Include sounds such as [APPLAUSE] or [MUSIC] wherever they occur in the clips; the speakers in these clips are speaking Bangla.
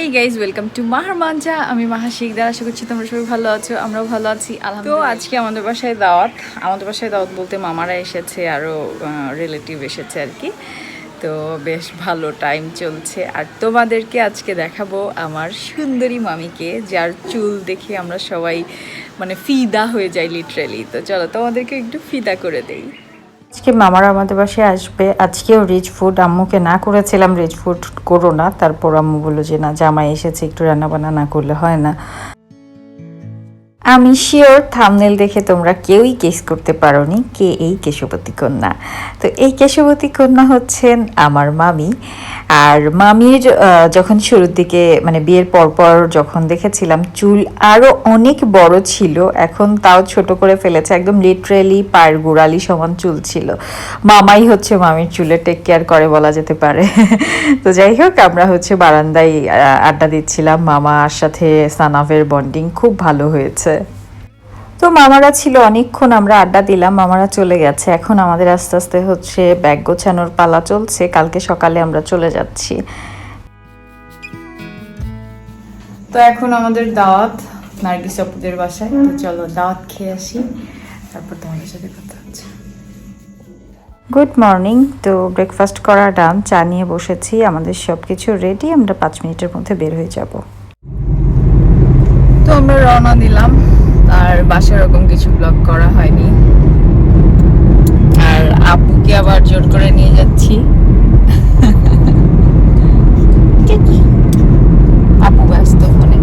এই গাইজ ওয়েলকাম টু মাহার মাঞ্জা আমি মাহা শিকদার আশা করছি তোমরা সবাই ভালো আছো আমরাও ভালো আছি আলহামদুলিল্লাহ। তো আজকে আমাদের বাসায় দাওয়াত। আমাদের বাসায় দাওয়াত বলতে মামারা এসেছে আরও রিলেটিভ এসেছে আর কি। তো বেশ ভালো টাইম চলছে। আর তোমাদেরকে আজকে দেখাবো আমার সুন্দরী মামিকে যার চুল দেখে আমরা সবাই মানে ফিদা হয়ে যাই লিটারেলি তো চলো তোমাদেরকে একটু ফিদা করে দেই। আজকে মামারা আমাদের বাসায় আসবে। আজকেও রিচ ফুড। আম্মুকে না করেছিলাম রিচ ফুড করো না। তারপর আম্মু বলল যে, না, জামাই এসেছে, একটু রান্না বান্না না করলে হয় না। আমি শিওর থামনেল দেখে তোমরা কেউই কেস করতে পারোনি কে এই কেশবতী কন্যা। তো এই কেশবতী কন্যা হচ্ছেন আমার মামি। আর মামির যখন শুরুর দিকে মানে বিয়ের পরপর যখন দেখেছিলাম, চুল আরও অনেক বড় ছিল, এখন তাও ছোট করে ফেলেছে, একদম লিটারেলি পায়ের গোড়ালি সমান চুল ছিল। মামাই হচ্ছে মামির চুলে টেক কেয়ার করে বলা যেতে পারে। [LAUGHS] তো যাই হোক, আমরা হচ্ছে বারান্দায় আড্ডা দিচ্ছিলাম। মামার সাথে সানাভের বন্ডিং খুব ভালো হয়েছে। তো মামারা ছিল অনেকক্ষণ আমরা আড্ডা দিলাম মামারা চলে গেছে। এখন আমাদের আস্তে আস্তে হচ্ছে ব্যাগ গোছানোর পালা চলছে কালকে সকালে আমরা চলে যাচ্ছি। তো এখন আমাদের দাওয়াত নার্গিস আপুদের বাসায়। তো চলো দাওয়াত খেয়ে আসি তারপর তোমাদের সাথে কথা হচ্ছে। গুড মর্নিং তো ব্রেকফাস্ট করা ডান চা নিয়ে বসেছি আমাদের সব কিছু রেডি আমরা পাঁচ মিনিটের মধ্যে বের হয়ে যাব। তো আমরা রওনা দিলাম। আর বাসায় ওরকম কিছু ব্লগ করা হয়নি। আর আপুকে আবার জোর করে নিয়ে যাচ্ছি। আপু ব্যস্ত ফোনে।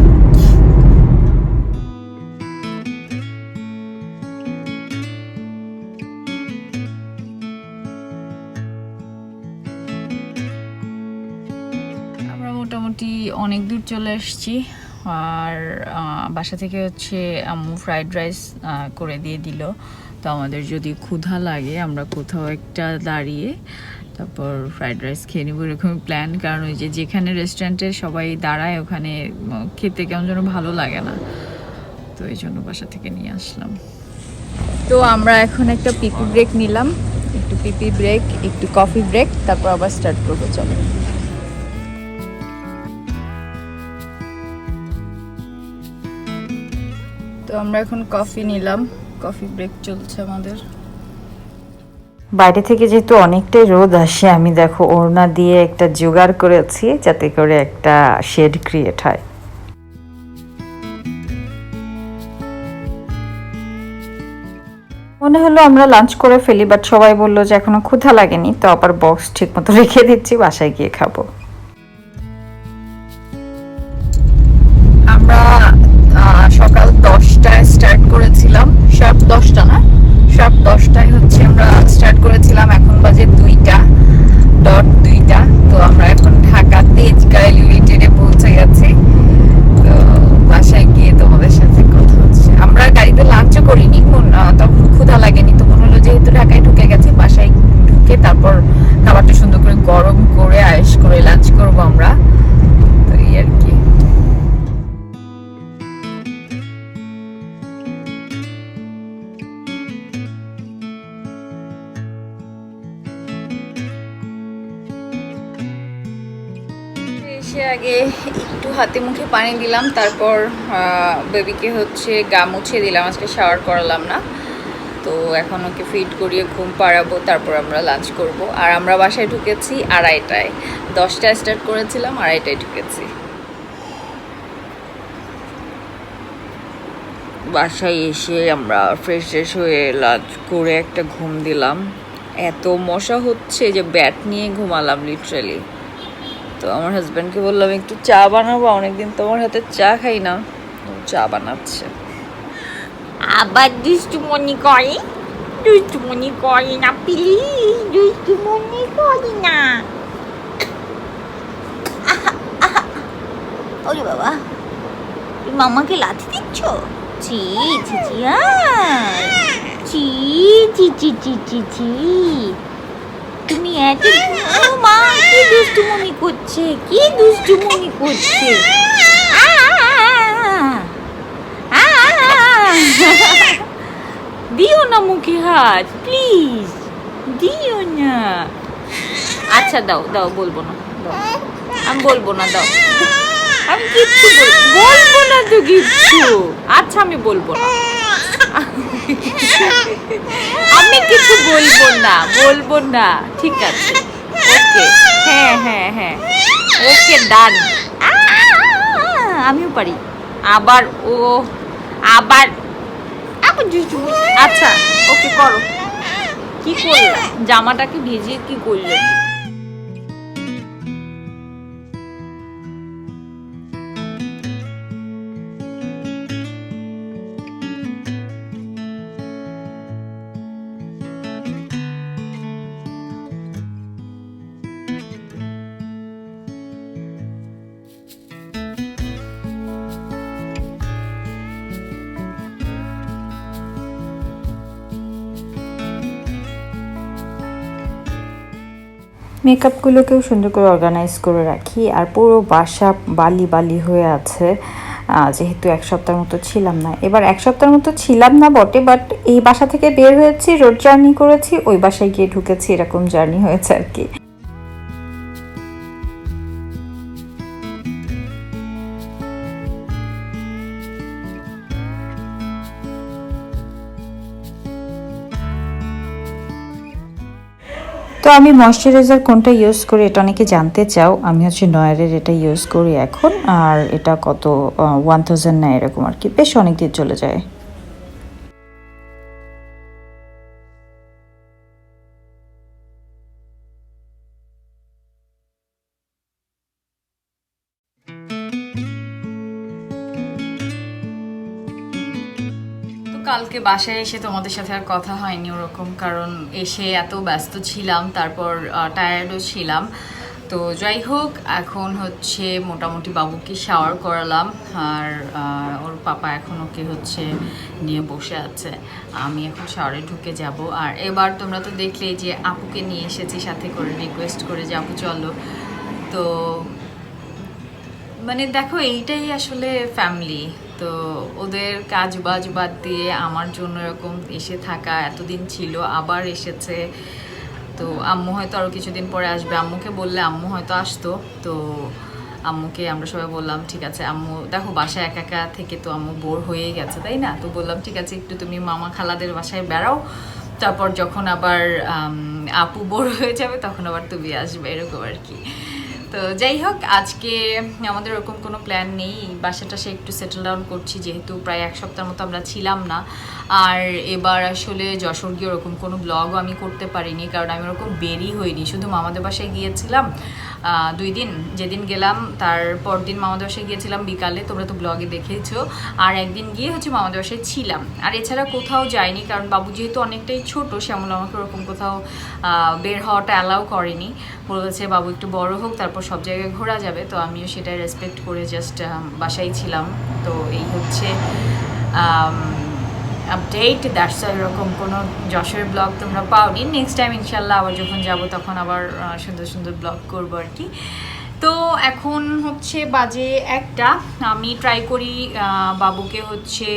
আমরা মোটামুটি অনেক দূর চলে এসেছি। আর বাসা থেকে হচ্ছে আম্মু ফ্রাইড রাইস করে দিয়ে দিল। তো আমাদের যদি ক্ষুধা লাগে, আমরা কোথাও একটা দাঁড়িয়ে তারপর ফ্রাইড রাইস খেয়ে নেব এরকম প্ল্যান কারণ ওই যে যেখানে রেস্টুরেন্টে সবাই দাঁড়ায়, ওখানে খেতে কেমন যেন ভালো লাগে না। তো এই জন্য বাসা থেকে নিয়ে আসলাম। তো আমরা এখন একটা পিপি ব্রেক নিলাম। একটু পিপি ব্রেক একটু কফি ব্রেক তারপর আবার স্টার্ট করব, চলো। আমরা এখন কফি নিলাম। কফি ব্রেক চলছে আমাদের। বাইরে থেকে যেহেতু অনেকটাই রোদ আসে আমি দেখো ওড়না দিয়ে একটা জোগাড় করেছি যাতে করে একটা শেড ক্রিয়েট হয়। মনে হলো আমরা লাঞ্চ করে ফেলি বাট সবাই বলল যে এখনও ক্ষুধা লাগেনি তো আবার বক্স ঠিক মতো [LAUGHS] রেখে দিচ্ছি বাসায় গিয়ে খাব। আমরা সকাল দশটা না? সব দশটায় হচ্ছে আমরা স্টার্ট করেছিলাম, এখন বাজে দুইটা ডট দুইটা। তো আমরা এখন ঢাকা তেজগাঁও লিমিটেডে পৌঁছে গেছি। তো বাসায় গিয়ে তোমাদের সাথে কথা হচ্ছে। আমরা গাড়িতে লাঞ্চও করিনি তখন মুখে পানি দিলাম, তারপর বেবিকে হচ্ছে গা মুছে দিলাম, আজকে শাওয়ার করালাম না। তো এখন ওকে ফিট করিয়ে ঘুম পাড়াবো, তারপর আমরা লাঞ্চ করব। আর আমরা বাসায় ঢুকেছি আড়াইটায়। দশটায় স্টার্ট করেছিলাম, আড়াইটায় ঢুকেছি। বাসায় এসে আমরা ফ্রেশ ফ্রেশ হয়ে লাঞ্চ করে একটা ঘুম দিলাম। এত মশা হচ্ছে যে ব্যাট নিয়ে ঘুমালাম লিটারালি তো আমার হাজব্যান্ডকে বললাম, একটু চা বানাবো, অনেকদিন তোমার হাতে চা খাই না। চা বানাচ্ছে। আবার দুষ্টুমনি করে। দুষ্টুমনি করে না প্লিজ দুষ্টুমনি করে না। ওরে বাবা, তুমি মামাকে লাথি দিচ্ছ? চি চি চি চি ছি ছি ছি ছি। তুমি এত মা কি দুষ্টুমনি করছে, কি দুষ্টুমনি করছে। দিও না মুখে হাত প্লিজ দিও না। আচ্ছা দাও দাও, বলব না, দাও। আমি বলব না, দাও। আমি কিচ্ছু বলব না তো কিচ্ছু। আচ্ছা আমি বলব না। বলব না বলব না। ঠিক আছে। ওকে। হ্যাঁ হ্যাঁ হ্যাঁ। ওকে, ডান। আমিও পারি। আবার ও, আবার। আচ্ছা ওকে করো। কি করলাম জামাটাকে ভিজিয়ে কি করলেন মেকআপগুলোকেও সুন্দর করে অর্গানাইজ করে রাখি। আর পুরো বাসা বালি বালি হয়ে আছে। যেহেতু এক সপ্তাহের মতো ছিলাম না। এবার এক সপ্তাহের মতো ছিলাম না বটে বাট এই বাসা থেকে বের হয়েছি রোড জার্নি করেছি, ওই বাসায় গিয়ে ঢুকেছি, এরকম জার্নি হয়েছে আর কি। তো আমি ময়শ্চারাইজার কোনটা ইউজ করি এটা অনেকে জানতে চাও। আমি হচ্ছে নয়ারের এটা ইউজ করি এখন। আর এটা কত ওয়ান থাউজেন্ড নেয় এরকম আর কি। বেশ অনেক দিন চলে যায়। কালকে বাসায় এসে তোমাদের সাথে আর কথা হয়নি ওরকম, কারণ এসে এত ব্যস্ত ছিলাম, তারপর টায়ার্ডও ছিলাম। তো যাই হোক, এখন হচ্ছে মোটামুটি বাবুকে শাওয়ার করালাম, আর ওর পাপা এখন ওকে হচ্ছে নিয়ে বসে আছে। আমি এখন শাওয়ারে ঢুকে যাব। আর এবার তোমরা তো দেখলেই যে আপুকে নিয়ে এসেছি, সাথে করে রিকোয়েস্ট করে যে, আপু, চলো। তো মানে দেখো, এইটাই আসলে ফ্যামিলি তো ওদের কাজ বাজ বাদ দিয়ে আমার জন্য এরকম এসে থাকা এতদিন ছিল, আবার এসেছে। তো আম্মু হয়তো আরও কিছুদিন পরে আসবে। আম্মুকে বললে আম্মু হয়তো আসতো। তো আম্মুকে আমরা সবাই বললাম, ঠিক আছে, আম্মু, দেখো বাসায় একা একা থেকে তো আম্মু বোর হয়েই গেছে, তাই না? তো বললাম, ঠিক আছে, একটু তুমি মামা খালাদের বাসায় বেড়াও। তারপর যখন আবার আপু বোর হয়ে যাবে, তখন আবার তুমি আসবে। এরকম আর কি। তো যাই হোক, আজকে আমাদের ওরকম কোনো প্ল্যান নেই। বাসাটা সে একটু সেটেল ডাউন করছি, যেহেতু প্রায় এক সপ্তাহের মতো আমরা ছিলাম না। আর এবার আসলে যশোর গিয়ে ওরকম কোনো ব্লগও আমি করতে পারিনি, কারণ আমি ওরকম বেরি হইনি। শুধু মামাদের বাসায় গিয়েছিলাম। দুই দিন। যেদিন গেলাম তারপর দিন মামাদের বাসায় গিয়েছিলাম বিকালে। তোমরা তো ব্লগে দেখেছ আর একদিন গিয়ে হচ্ছে মামাদের বাসায় ছিলাম। আর এছাড়া কোথাও যাইনি, কারণ বাবু যেহেতু অনেকটাই ছোট, শ্যামল আমাকে ওরকম কোথাও বের হওয়াটা অ্যালাউ করেনি। বলেছে, বাবু একটু বড় হোক, তারপর সব জায়গায় ঘোরা যাবে। তো আমিও সেটাই রেসপেক্ট করে জাস্ট বাসায় ছিলাম। তো এই হচ্ছে আপডেট দ্যাটস এরকম কোনো যশোরের ব্লগ তোমরা পাওনি। নেক্সট টাইম ইনশাল্লাহ আবার যখন যাব তখন আবার সুন্দর সুন্দর ব্লগ করব আর কি। তো এখন হচ্ছে বাজে একটা। আমি ট্রাই করি বাবুকে হচ্ছে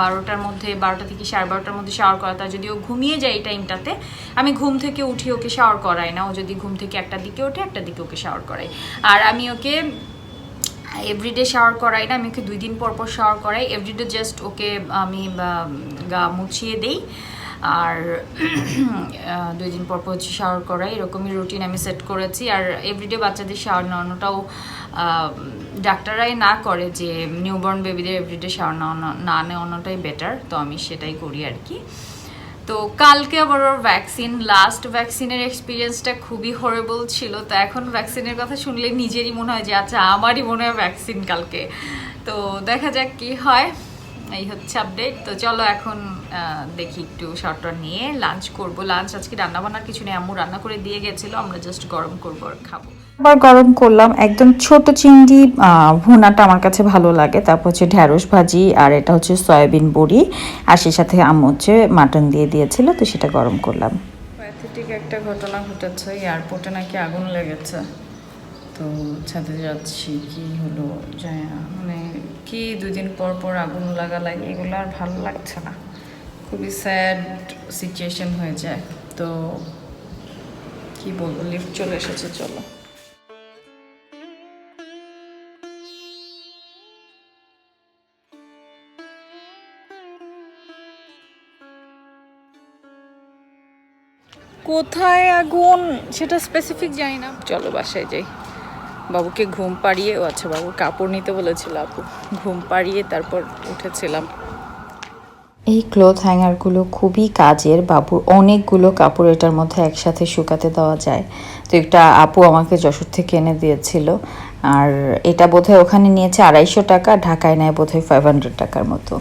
বারোটার মধ্যে, বারোটা থেকে সাড়ে বারোটার মধ্যে শাওয়ার করা তার যদি ও ঘুমিয়ে যায় এই টাইমটাতে আমি ঘুম থেকে উঠি ওকে শাওয়ার করাই না। ও যদি ঘুম থেকে একটা দিকে ওঠে একটা দিকে ওকে শাওয়ার করাই। আর আমি ওকে এভরিডে শাওয়ার করাই না, আমি ওকে দুই দিন পর পর শাওয়ার করাই। এভরিডে জাস্ট ওকে আমি গা মুছিয়ে দেই। আর [CLEARS THROAT] দুই দিন পর পর হচ্ছে শাওয়ার করাই। এরকমই রুটিন আমি সেট করেছি। আর এভরিডে বাচ্চাদের শাওয়ার নেওয়ানোটাও ডাক্তাররাই না করে যে নিউবর্ন বেবিদের এভরিডে শাওয়ার না নেওয়ানোটাই বেটার তো আমি সেটাই করি আর কি। তো কালকে আবার ওর ভ্যাকসিন লাস্ট ভ্যাকসিনের এক্সপিরিয়েন্সটা খুবই হরেবল ছিল। তো এখন ভ্যাকসিনের কথা শুনলে নিজেরই মনে হয় যে আচ্ছা আমারই মনে হয় ভ্যাকসিন কালকে। তো দেখা যাক কি হয়। এই হচ্ছে আপডেট তো চলো এখন দেখি একটু শর্ট নিয়ে লাঞ্চ করব। লাঞ্চ আজকে রান্না বান্নার কিছু নেই। আম্মু রান্না করে দিয়ে গেছিল আমরা জাস্ট গরম করব আর খাব। আবার গরম করলাম। একদম ছোট চিংড়ি ভুনাটা আমার কাছে ভালো লাগে। তারপর হচ্ছে ঢ্যাঁড়স ভাজি আর এটা হচ্ছে সয়াবিন বড়ি। আর সেই সাথে আম্মু হচ্ছে মাটন দিয়ে দিয়েছিল তো সেটা গরম করলাম। প্যাথেটিক একটা ঘটনা ঘটেছে। এয়ারপোর্টে নাকি আগুন লেগেছে। তো ছাদে যাচ্ছি, কি হলো মানে কি দুদিন পর পর আগুন লাগা লাগে এগুলো আর ভালো লাগছে না। খুবই স্যাড সিচুয়েশন হয়ে যায়। তো কি বলব লিফট চলে এসেছে, চলো। কোথায় আগুন? সেটা স্পেসিফিক যাই না চলো বাসায় যাই। বাবুকে ঘুম পাড়িয়ে, ও আচ্ছা বাবু কাপড় নিতে বলেছিল আপু। ঘুম পাড়িয়ে তারপর উঠেছিলাম। এই ক্লথ হ্যাঙ্গারগুলো খুবই কাজের। বাবুর অনেকগুলো কাপড় এটার মধ্যে একসাথে শুকাতে দেওয়া যায়। তো একটা আপু আমাকে যশোর থেকে এনে দিয়েছিল। আর এটা বোধহয় ওখানে নিয়েছে আড়াইশো টাকা, ঢাকায় নেয় বোধহয় ফাইভ হান্ড্রেড টাকার মতো।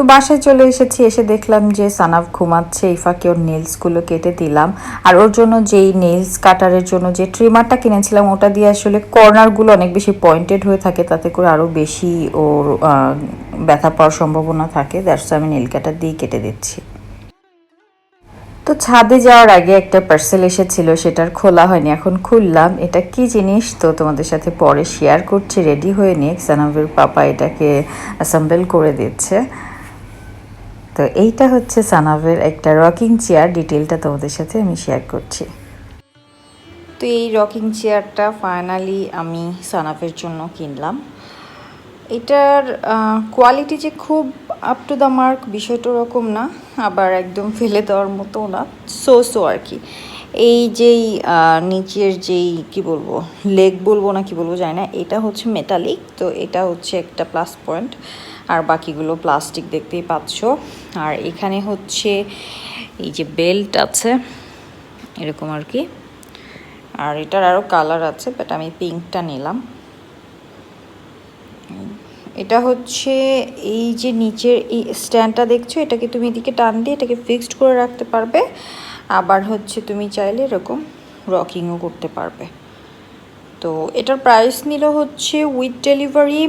তো বাসায় চলে এসেছি, এসে দেখলাম যে সানাফ ঘুমাচ্ছে এই ফাঁকে ওর নেলসগুলো কেটে দিলাম। আর ওর জন্য যেই নেলস কাটারের জন্য যে ট্রিমারটা কিনেছিলাম, ওটা দিয়ে আসলে কর্নারগুলো অনেক বেশি পয়েন্টেড হয়ে থাকে, তাতে করে আরও বেশি ওর ব্যথা পাওয়ার সম্ভাবনা থাকে। দ্যাটস আমি নেল কাটার দিয়ে কেটে দিচ্ছি। তো ছাদে যাওয়ার আগে একটা পার্সেল এসেছিল, সেটার খোলা হয়নি, এখন খুললাম। এটা কি জিনিস? তো তোমাদের সাথে পরে শেয়ার করছি রেডি হয়ে নিয়ে সানাবের পাপা এটাকে অ্যাসেম্বল করে দিচ্ছে। তো এইটা হচ্ছে সানাভের একটা রকিং চেয়ার। ডিটেলটা তোমাদের সাথে আমি শেয়ার করছি। তো এই রকিং চেয়ারটা ফাইনালি আমি সানাফের জন্য কিনলাম। এটার কোয়ালিটি যে খুব আপ টু দ্য মার্ক বিষয়টা ওরকম না, আবার একদম ফেলে দেওয়ার মতো না। সো সো আর কি। এই যেই নিচের যেই, কি বলব লেগ বলব না কি বলব জানি না, এটা হচ্ছে মেটালিক তো এটা হচ্ছে একটা প্লাস পয়েন্ট আর বাকিগুলো প্লাস্টিক দেখতেই পাচ্ছ। আর এখানে হচ্ছে এই যে বেল্ট আছে, এরকম আর কি। আর এটার আরও কালার আছে বাট আমি পিঙ্কটা নিলাম। এটা হচ্ছে এই যে নিচের এই স্ট্যান্ডটা দেখছ, এটাকে তুমি এদিকে টান দিয়ে এটাকে ফিক্সড করে রাখতে পারবে। আবার হচ্ছে তুমি চাইলে এরকম রকিংও করতে পারবে। তো এটার প্রাইস নিল হচ্ছে উইথ ডেলিভারি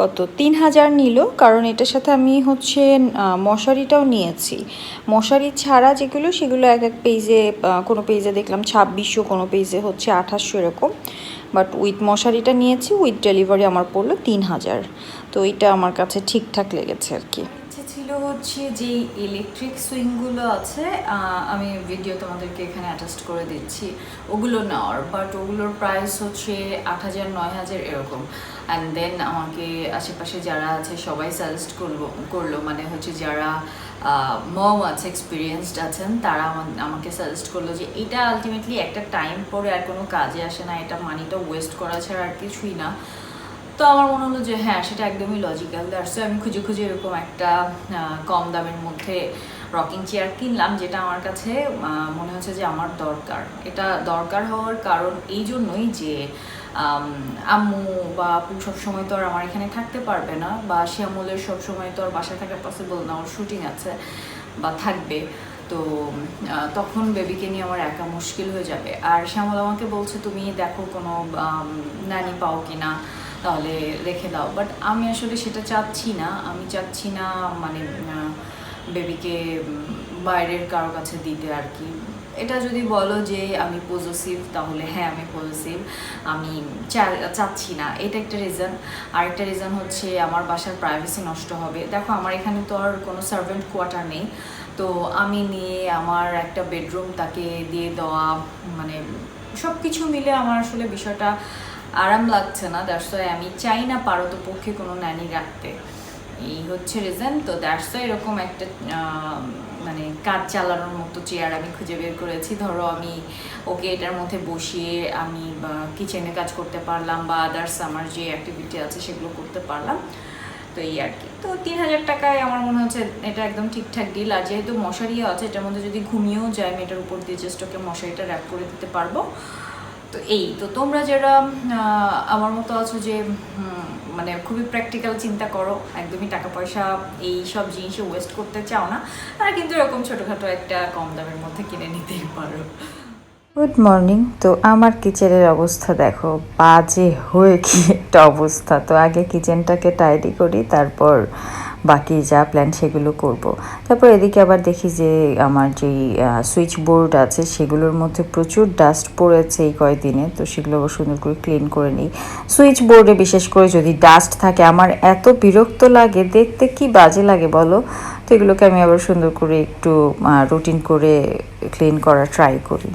কত? তিন হাজার নিল, কারণ এটার সাথে আমি হচ্ছে মশারিটাও নিয়েছি। মশারি ছাড়া যেগুলো, সেগুলো এক এক পেজে কোনো পেজে দেখলাম ছাব্বিশশো, কোনো পেজে হচ্ছে আঠাশশো এরকম। বাট উইথ মশারিটা নিয়েছি উইথ ডেলিভারি আমার পড়ল তিন হাজার। তো এটা আমার কাছে ঠিকঠাক লেগেছে আর কি। ছিল হচ্ছে যে ইলেকট্রিক সুইংগুলো আছে আমি ভিডিও তোমাদেরকে এখানে অ্যাটাস্ট করে দিচ্ছি। ওগুলো নেওয়ার বাট ওগুলোর প্রাইস হচ্ছে আট হাজার, নয় হাজার এরকম। অ্যান্ড দেন আমাকে আশেপাশে যারা আছে সবাই সাজেস্ট করল করল মানে হচ্ছে যারা মম আছে এক্সপিরিয়েন্সড আছেন, তারা আমাকে সাজেস্ট করল যে এটা আলটিমেটলি একটা টাইম পরে আর কোনো কাজে আসে না, এটা মানিটা ওয়েস্ট করা ছাড়া আর কিছুই না। তো আমার মনে হলো যে হ্যাঁ সেটা একদমই লজিক্যাল দ্যাটস আমি খুঁজে খুঁজে এরকম একটা কম দামের মধ্যে রকিং চেয়ার কিনলাম, যেটা আমার কাছে মনে হচ্ছে যে আমার দরকার। এটা দরকার হওয়ার কারণ এই জন্যই যে আম্মু বা আপু সবসময় তো আর আমার এখানে থাকতে পারবে না, বা শ্যামলের সবসময় তো আর বাসায় থাকা পসিবল না, ওর শুটিং আছে বা থাকবে। তো তখন বেবিকে নিয়ে আমার একা মুশকিল হয়ে যাবে। আর শ্যামল আমাকে বলছে, তুমি দেখো কোনো নানি পাও কিনা? তাহলে রেখে দাও। বাট আমি আসলে সেটা চাচ্ছি না। আমি চাচ্ছি না মানে বেবিকে বাইরের কারও কাছে দিতে আর কি। এটা যদি বলো যে আমি পজিটিভ তাহলে হ্যাঁ আমি পজিটিভ আমি চাচ্ছি না। এটা একটা রিজন আরেকটা রিজন হচ্ছে আমার বাসার প্রাইভেসি নষ্ট হবে। দেখো, আমার এখানে তো আর কোনো সার্ভেন্ট কোয়ার্টার নেই। তো আমি নিয়ে আমার একটা বেডরুম তাকে দিয়ে দেওয়া মানে সব কিছু মিলে আমার আসলে বিষয়টা আরাম লাগছে না দ্যাটস ওয়াই আমি চাই না পারত পক্ষে কোনো ন্যানি রাখতে। এই হচ্ছে রিজন তো দ্যাটস ওয়াই এরকম একটা মানে কাজ চালানোর মতো চেয়ার আমি খুঁজে বের করেছি। ধরো আমি ওকে এটার মধ্যে বসিয়ে আমি কিচেনে কাজ করতে পারলাম, বা আদার্স আমার যে অ্যাক্টিভিটি আছে সেগুলো করতে পারলাম। তো এই আর কি। তো তিন হাজার টাকায় আমার মনে হচ্ছে এটা একদম ঠিকঠাক ডিল আর যেহেতু মশারিও আছে, এটার মধ্যে যদি ঘুমিয়েও যায়, আমি এটার উপর দিয়ে জাস্ট ওকে মশারিটা র্যাপ করে দিতে পারব। তো এই, তো তোমরা যারা আমার মতো আছো যে মানে খুবই প্র্যাকটিক্যাল চিন্তা করো, একদমই টাকা পয়সা এই সব জিনিসে ওয়েস্ট করতে চাও না, তারা কিন্তু এরকম ছোটোখাটো একটা কম দামের মধ্যে কিনে নিতেই পারো। গুড মর্নিং তো আমার কিচেনের অবস্থা দেখো, বাজে হয়ে কি একটা অবস্থা। তো আগে কিচেনটাকে টাইডি করি, তারপর বাকি যা প্ল্যান সেগুলো করব। তারপর এদিকে আবার দেখি যে আমার যেই সুইচ বোর্ড আছে সেগুলোর মধ্যে প্রচুর ডাস্ট পড়েছে এই কয়েকদিনে তো সেগুলো আবার সুন্দর করে ক্লিন করে নিই। সুইচ বোর্ডে বিশেষ করে যদি ডাস্ট থাকে, আমার এত বিরক্ত লাগে, দেখতে কি বাজে লাগে বলো? তো এগুলোকে আমি আবার সুন্দর করে একটু রুটিন করে ক্লিন করার ট্রাই করি।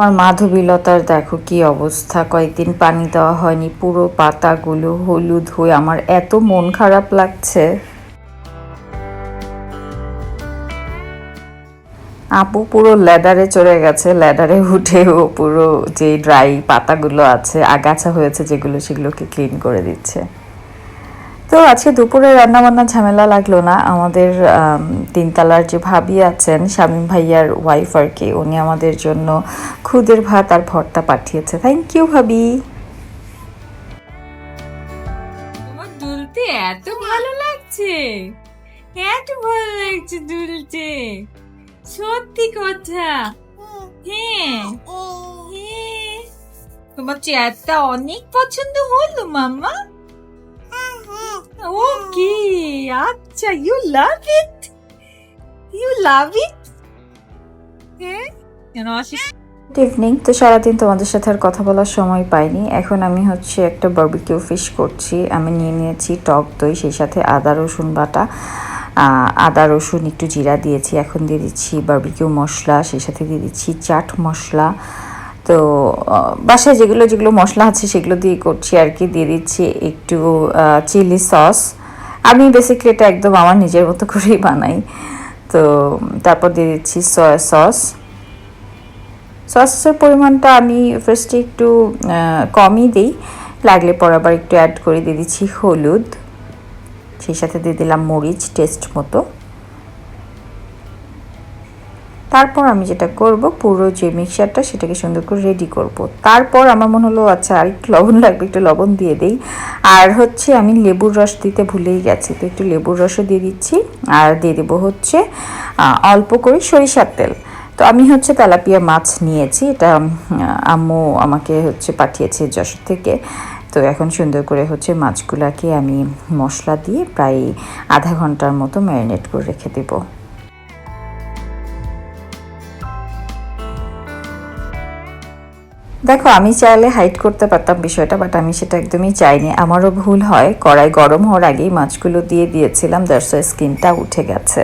আমার মাধবীলতার দেখো কি অবস্থা। কয়েকদিন পানি দেওয়া হয়নি, পুরো পাতাগুলো হলুদ হয়ে আমার এত মন খারাপ লাগছে। আপু পুরো ল্যাডারে চড়ে গেছে, ল্যাডারে উঠে ও পুরো যে ড্রাই পাতাগুলো আছে, আগাছা হয়েছে যেগুলো সেগুলোকে ক্লিন করে দিচ্ছে। তো আজকে দুপুরে রান্না বান্না ঝামেলা লাগল না। আমাদের তিনতলার যে ভাবি আছেন, শামীম ভাইয়ার ওয়াইফ আর কি, উনি আমাদের জন্য খুদের ভাত আর ভর্তা পাঠিয়েছে। থ্যাংক ইউ ভাবি। তোমার দুলতে এত ভালো লাগছে। এত ভালো লাগছে দুলতে। সত্যি কথা। হ্যাঁ। হ্যাঁ। তোমার চেয়ারটা অনেক পছন্দ হলো, মাম্মা। ওকে আচ্ছা you love it you love it good evening তো সারাদিন তোমাদের সাথে আর কথা বলার সময় পাইনি। এখন আমি হচ্ছে একটা বার্বিকিউ ফিশ করছি। আমি নিয়ে নিয়েছি টক দই, সেই সাথে আদা, রসুন বাটা। আদা, রসুন, একটু জিরা দিয়েছি। এখন দিয়ে দিচ্ছি বার্বিকিউ মশলা, সেই সাথে দিয়ে দিচ্ছি চাট মশলা। তো বাসায় যেগুলো যেগুলো মশলা আছে সেগুলো দিয়ে করছি আর কি। দিয়ে দিচ্ছি একটু চিলি সস। আমি বেসিক্যালি এটা একদম আমার নিজের মতো করেই বানাই। তো, তারপর দিয়ে দিচ্ছি সয়া সস সসের পরিমাণটা আমি ফার্স্টে একটু কমই দিই। লাগলে পর আবার একটু অ্যাড করে দিয়ে দিচ্ছি হলুদ। সেই সাথে দিয়ে দিলাম মরিচ টেস্ট মতো। তারপর আমি যেটা করব, পুরো যে মিক্সারটা সেটাকে সুন্দর করে রেডি করব। তারপর আমার মনে হলো আচ্ছা আর একটু লবণ লাগবে, একটু লবণ দিয়ে দেই। আর হচ্ছে আমি লেবুর রস দিতে ভুলেই গেছি, তো একটু লেবুর রসও দিয়ে দিচ্ছি। আর দিয়ে দেবো হচ্ছে অল্প করে সরিষার তেল। তো আমি হচ্ছে তেলাপিয়া মাছ নিয়েছি, এটা আম্মু আমাকে হচ্ছে পাঠিয়েছে যশোর থেকে। তো এখন সুন্দর করে হচ্ছে মাছগুলাকে আমি মশলা দিয়ে প্রায় আধা ঘণ্টার মতো ম্যারিনেট করে রেখে দেবো। দেখো, আমি চাইলে হাইট করতে পারতাম বিষয়টা বাট আমি সেটা একদমই চাইনি। আমারও ভুল হয়। কড়াই গরম হওয়ার আগেই মাছগুলো দিয়ে দিয়েছিলাম দ্যাটস স্কিনটা উঠে গেছে।